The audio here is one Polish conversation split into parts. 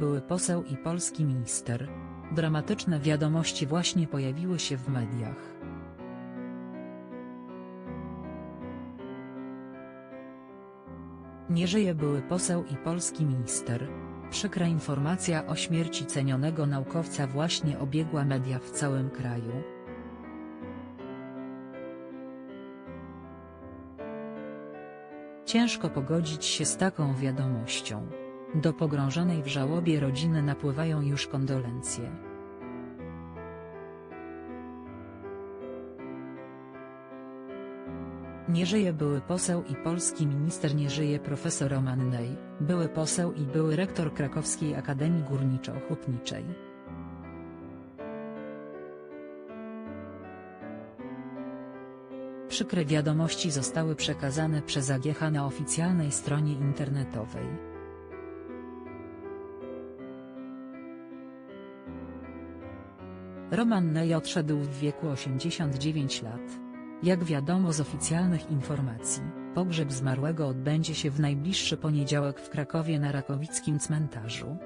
były poseł i polski minister. Dramatyczne wiadomości właśnie pojawiły się w mediach. Nie żyje były poseł i polski minister. Przykra informacja o śmierci cenionego naukowca właśnie obiegła media w całym kraju. Ciężko pogodzić się z taką wiadomością. Do pogrążonej w żałobie rodziny napływają już kondolencje. Nie żyje były poseł i polski minister nie żyje profesor Roman Ney, były poseł i były rektor Krakowskiej Akademii Górniczo-Hutniczej. Przykre wiadomości zostały przekazane przez AGH na oficjalnej stronie internetowej. Roman Ney odszedł w wieku 89 lat. Jak wiadomo z oficjalnych informacji, pogrzeb zmarłego odbędzie się w najbliższy poniedziałek w Krakowie na Rakowickim cmentarzu.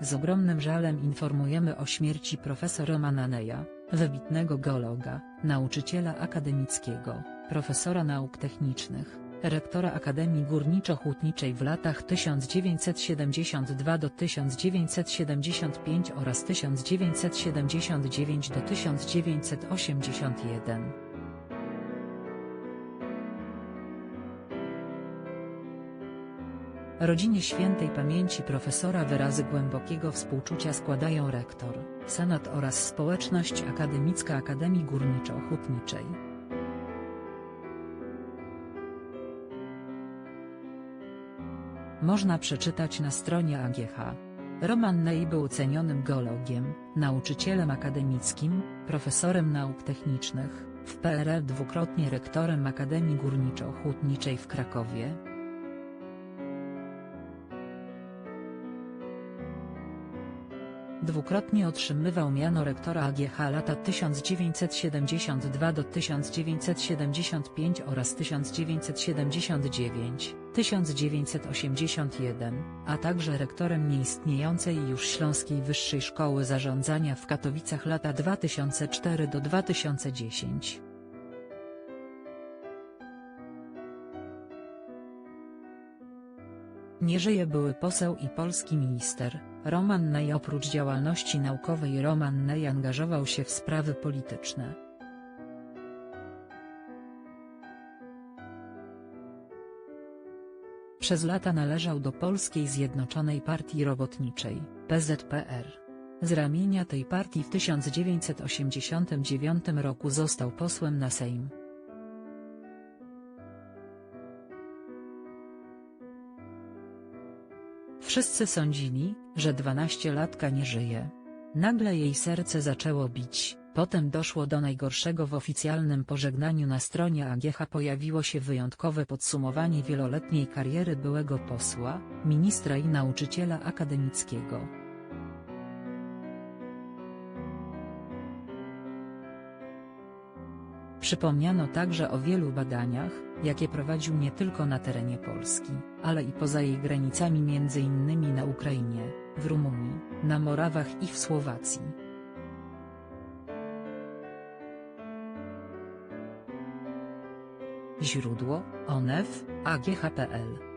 Z ogromnym żalem informujemy o śmierci profesora Romana Neja, wybitnego geologa, nauczyciela akademickiego, profesora nauk technicznych, rektora Akademii Górniczo-Hutniczej w latach 1972 do 1975 oraz 1979 do 1981. Rodzinie świętej pamięci profesora wyrazy głębokiego współczucia składają rektor, senat oraz społeczność akademicka Akademii Górniczo-Hutniczej. Można przeczytać na stronie AGH. Roman Ney był cenionym geologiem, nauczycielem akademickim, profesorem nauk technicznych, w PRL dwukrotnie rektorem Akademii Górniczo-Hutniczej w Krakowie, Dwukrotnie otrzymywał miano rektora AGH lata 1972 do 1975 oraz 1979, 1981, a także rektorem nieistniejącej już Śląskiej Wyższej Szkoły Zarządzania w Katowicach lata 2004 do 2010. Nie żyje były poseł i polski minister, Roman Ney oprócz działalności naukowej Roman Ney angażował się w sprawy polityczne. Przez lata należał do Polskiej Zjednoczonej Partii Robotniczej, PZPR. Z ramienia tej partii w 1989 roku został posłem na Sejm. Wszyscy sądzili, że dwanastolatka nie żyje. Nagle jej serce zaczęło bić, potem doszło do najgorszego w oficjalnym pożegnaniu na stronie AGH pojawiło się wyjątkowe podsumowanie wieloletniej kariery byłego posła, ministra i nauczyciela akademickiego. Przypomniano także o wielu badaniach, jakie prowadził nie tylko na terenie Polski, ale i poza jej granicami innymi na Ukrainie, w Rumunii, na Morawach i w Słowacji. Źródło: ONEF, AGH.pl